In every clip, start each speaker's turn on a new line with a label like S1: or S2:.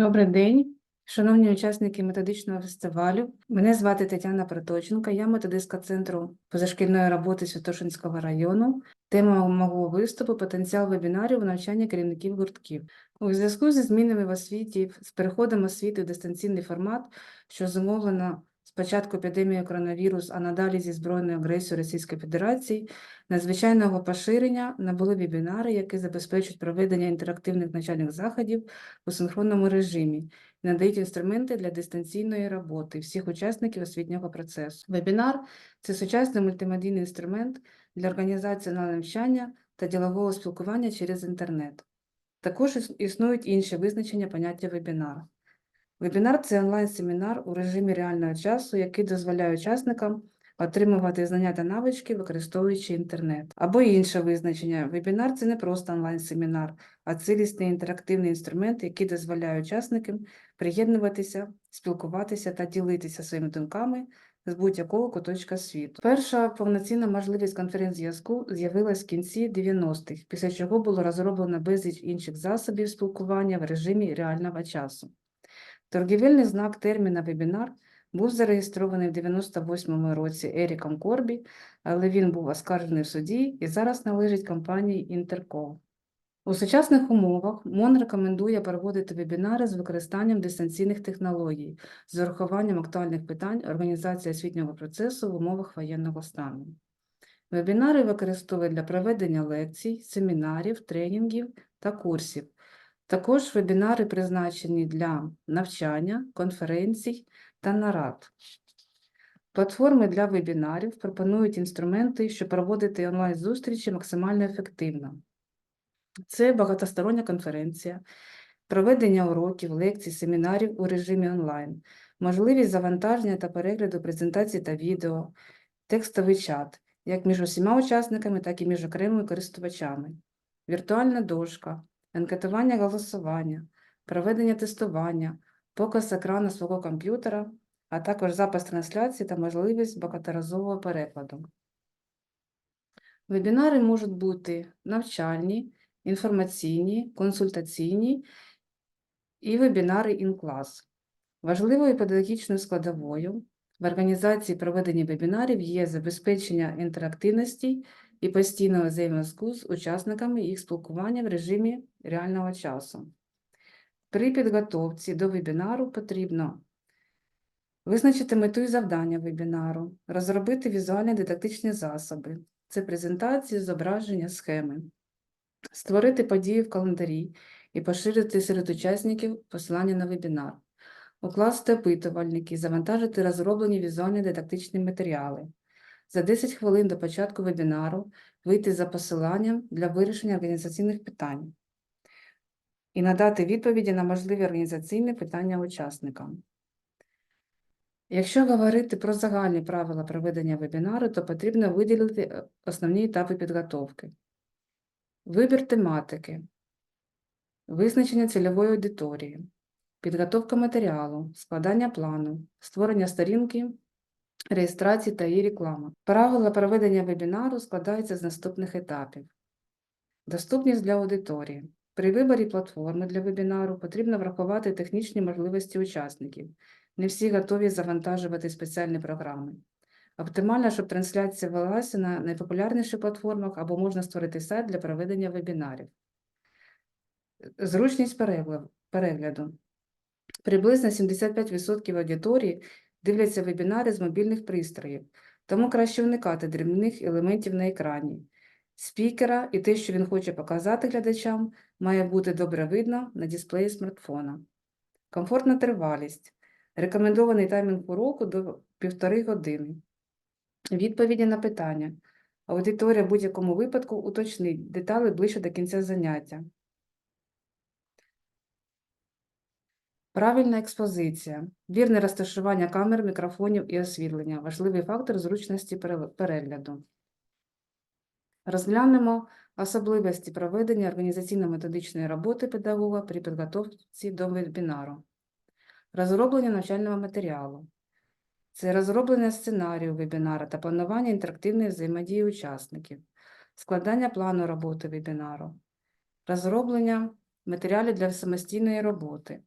S1: Добрий день, шановні учасники методичного фестивалю. Мене звати Тетяна Проточенко, я методистка центру позашкільної роботи Святошинського району. Тема мого виступу потенціал вебінарів у навчанні керівників гуртків. У зв'язку зі змінами в освіті, з переходом освіти в дистанційний формат, що зумовлено спочатку епідемією коронавірус, а надалі зі збройною агресією Російської Федерації, надзвичайного поширення набули вебінари, які забезпечують проведення інтерактивних навчальних заходів у синхронному режимі надають інструменти для дистанційної роботи всіх учасників освітнього процесу. Вебінар це сучасний мультимедійний інструмент для організації навчання та ділового спілкування через інтернет. Також існують інші визначення поняття вебінар. Вебінар це онлайн-семінар у режимі реального часу, який дозволяє учасникам отримувати знання та навички, використовуючи інтернет. Або інше визначення. Вебінар це не просто онлайн-семінар, а цілісний інтерактивний інструмент, який дозволяє учасникам приєднуватися, спілкуватися та ділитися своїми думками з будь-якого куточка світу. Перша повноцінна можливість конференц-зв'язку з'явилась в кінці 90-х, після чого було розроблено безліч інших засобів спілкування в режимі реального часу. Торгівельний знак терміна вебінар був зареєстрований в 98-му році Еріком Корбі, але він був оскаржений в суді і зараз належить компанії Інтеркол. У сучасних умовах МОН рекомендує проводити вебінари з використанням дистанційних технологій, з урахуванням актуальних питань організації освітнього процесу в умовах воєнного стану. Вебінари використовують для проведення лекцій, семінарів, тренінгів та курсів. Також вебінари призначені для навчання, конференцій та нарад. Платформи для вебінарів пропонують інструменти, щоб проводити онлайн-зустрічі максимально ефективно. Це багатостороння конференція, проведення уроків, лекцій, семінарів у режимі онлайн, можливість завантаження та перегляду презентацій та відео, текстовий чат, як між усіма учасниками, так і між окремими користувачами, віртуальна дошка, анкетування голосування, проведення тестування, показ екрану свого комп'ютера, а також запис трансляції та можливість багаторазового перекладу. Вебінари можуть бути навчальні, інформаційні, консультаційні і вебінари in-клас. Важливою педагогічною складовою в організації проведення вебінарів є забезпечення інтерактивності і постійного взаємозв'язку з учасниками їх спілкування в режимі реального часу. При підготовці до вебінару потрібно визначити мету і завдання вебінару, розробити візуальні дидактичні засоби, це презентації, зображення, схеми, створити події в календарі і поширити серед учасників посилання на вебінар, укласти опитувальники, завантажити розроблені візуальні дидактичні матеріали. За 10 хвилин до початку вебінару вийти за посиланням для вирішення організаційних питань і надати відповіді на можливі організаційні питання учасникам. Якщо говорити про загальні правила проведення вебінару, то потрібно виділити е, основні етапи підготовки. Вибір тематики, визначення цільової аудиторії, підготовка матеріалу, складання плану, створення сторінки, реєстрації та її реклама. Правила проведення вебінару складаються з наступних етапів. Доступність для аудиторії. При виборі платформи для вебінару потрібно врахувати технічні можливості учасників. Не всі готові завантажувати спеціальні програми. Оптимально, щоб трансляція велася на найпопулярніших платформах або можна створити сайт для проведення вебінарів. Зручність перегляду. Приблизно 75% аудиторії дивляться вебінари з мобільних пристроїв, тому краще уникати дрібних елементів на екрані. Спікера і те, що він хоче показати глядачам, має бути добре видно на дисплеї смартфона. Комфортна тривалість. Рекомендований таймінг уроку до півтори години. Відповіді на питання. Аудиторія в будь-якому випадку уточнить деталі ближче до кінця заняття. Правильна експозиція, вірне розташування камер, мікрофонів і освітлення важливий фактор зручності перегляду. Розглянемо особливості проведення організаційно-методичної роботи педагога при підготовці до вебінару. Розроблення навчального матеріалу. Це розроблення сценарію вебінару та планування інтерактивної взаємодії учасників, складання плану роботи вебінару, розроблення матеріалів для самостійної роботи,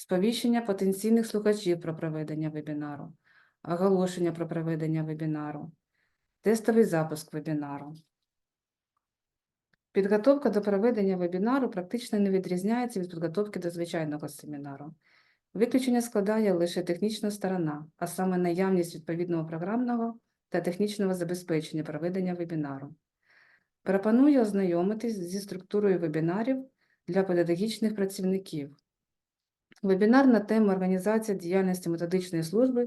S1: сповіщення потенційних слухачів про проведення вебінару, оголошення про проведення вебінару, тестовий запуск вебінару. Підготовка до проведення вебінару практично не відрізняється від підготовки до звичайного семінару. Виключення складає лише технічна сторона, а саме наявність відповідного програмного та технічного забезпечення проведення вебінару. Пропоную ознайомитись зі структурою вебінарів для педагогічних працівників. Вебінар на тему організація діяльності методичної служби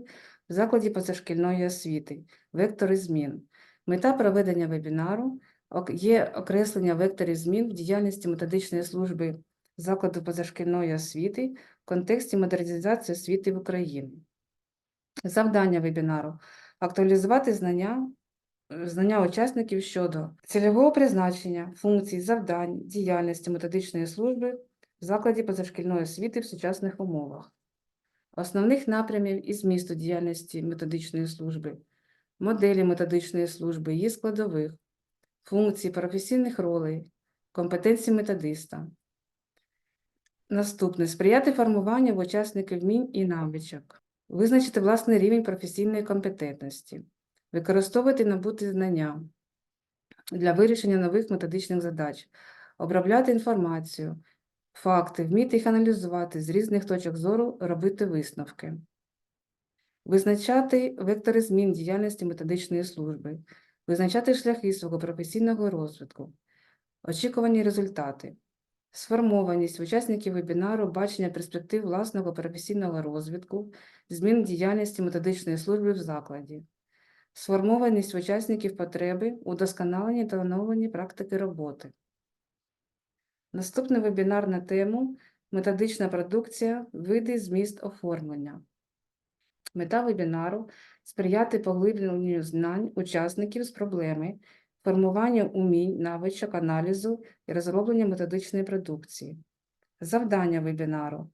S1: в закладі позашкільної освіти, вектори змін. Мета проведення вебінару є окреслення векторів змін в діяльності методичної служби закладу позашкільної освіти в контексті модернізації освіти в Україні. Завдання вебінару актуалізувати знання, знання учасників щодо цільового призначення, функцій, завдань, діяльності методичної служби закладі позашкільної освіти в сучасних умовах, основних напрямів і змісту діяльності методичної служби, моделі методичної служби, її складових, функцій, професійних ролей, компетенцій методиста. Наступне. Сприяти формуванню в учасників вмінь і навичок, визначити власний рівень професійної компетентності, використовувати набуті знання для вирішення нових методичних задач, обробляти інформацію, факти, вміти їх аналізувати з різних точок зору, робити висновки, визначати вектори змін діяльності методичної служби, визначати шляхи свого професійного розвитку, очікувані результати. Сформованість учасників вебінару, бачення перспектив власного професійного розвитку, змін діяльності методичної служби в закладі, сформованість учасників потреби, удосконалення та оновлення практики роботи. Наступний вебінар на тему Методична продукція, види, зміст оформлення. Мета вебінару сприяти поглибленню знань учасників з проблеми, формуванню умінь, навичок, аналізу і розроблення методичної продукції. Завдання вебінару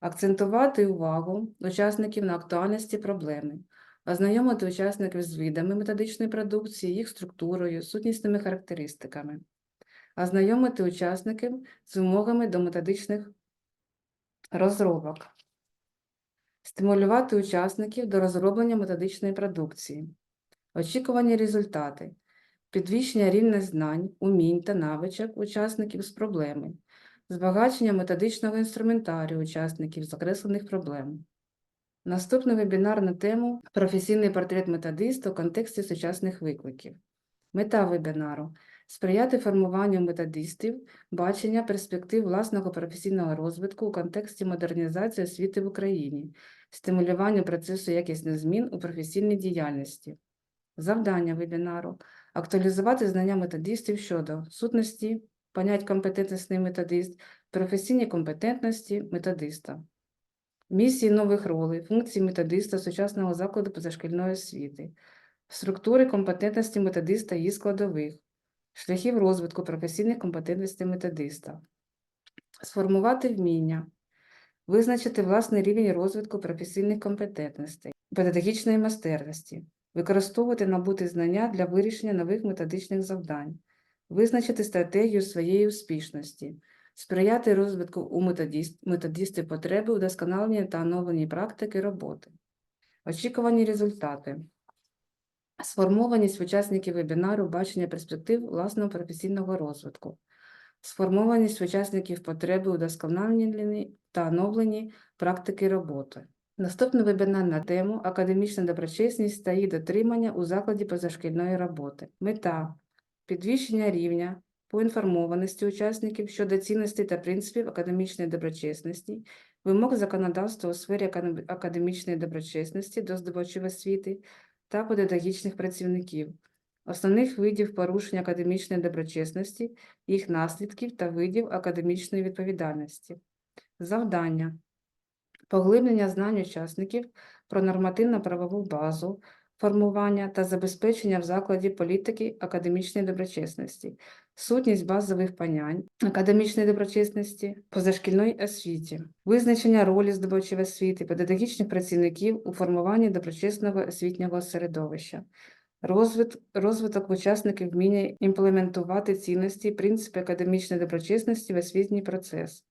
S1: акцентувати увагу учасників на актуальності проблеми, ознайомити учасників з видами методичної продукції, їх структурою, сутнісними характеристиками, ознайомити учасників з вимогами до методичних розробок, стимулювати учасників до розроблення методичної продукції, очікувані результати, підвищення рівня знань, умінь та навичок учасників з проблеми, збагачення методичного інструментарію учасників з окреслених проблем. Наступний вебінар на тему Професійний портрет методиста у контексті сучасних викликів. Мета вебінару сприяти формуванню методистів, бачення перспектив власного професійного розвитку у контексті модернізації освіти в Україні, стимулюванню процесу якісних змін у професійній діяльності. Завдання вебінару актуалізувати знання методистів щодо сутності, понять компетентності методист, професійні компетентності методиста, місії нових ролей, функції методиста сучасного закладу позашкільної освіти, структури компетентності методиста і її складових, шляхів розвитку професійних компетентностей методиста, сформувати вміння, визначити власний рівень розвитку професійних компетентностей, педагогічної майстерності, використовувати набуті знання для вирішення нових методичних завдань, визначити стратегію своєї успішності, сприяти розвитку у методіст, методистів потреби удосконалення та оновлення практики роботи, очікувані результати. Сформованість учасників вебінару бачення перспектив власного професійного розвитку, сформованість учасників потреби удосконаленні та оновлені практики роботи. Наступний вебінар на тему Академічна доброчесність та її дотримання у закладі позашкільної роботи. Мета підвищення рівня поінформованості учасників щодо цінностей та принципів академічної доброчесності, вимог законодавства у сфері академічної доброчесності до здобувачів освіти та педагогічних працівників, основних видів порушення академічної доброчесності, їх наслідків та видів академічної відповідальності. Завдання поглиблення знань учасників про нормативно-правову базу, формування та забезпечення в закладі політики академічної доброчесності, сутність базових понять академічної доброчесності, позашкільної освіті, визначення ролі здобувачів освіти, педагогічних працівників у формуванні доброчесного освітнього середовища. Розвит, розвиток учасників вміння імплементувати цінності принципи академічної доброчесності в освітній процес,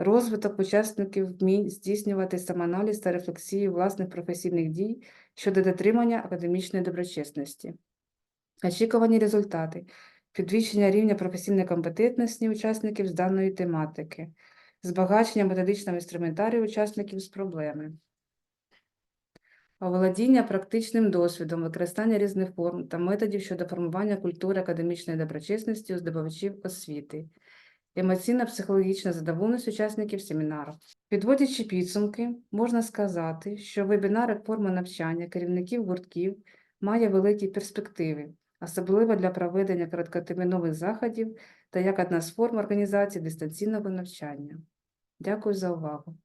S1: розвиток учасників вмінь здійснювати самоаналіз та рефлексію власних професійних дій щодо дотримання академічної доброчесності. Очікувані результати. Підвищення рівня професійної компетентності учасників з даної тематики, збагачення методичного інструментарію учасників з проблеми, оволодіння практичним досвідом, використання різних форм та методів щодо формування культури академічної доброчесності у здобувачів освіти, емоційно-психологічна задоволеність учасників семінару. Підводячи підсумки, можна сказати, що вебінар реформи навчання керівників гуртків має великі перспективи, особливо для проведення короткотермінових заходів та як одна з форм організації дистанційного навчання. Дякую за увагу.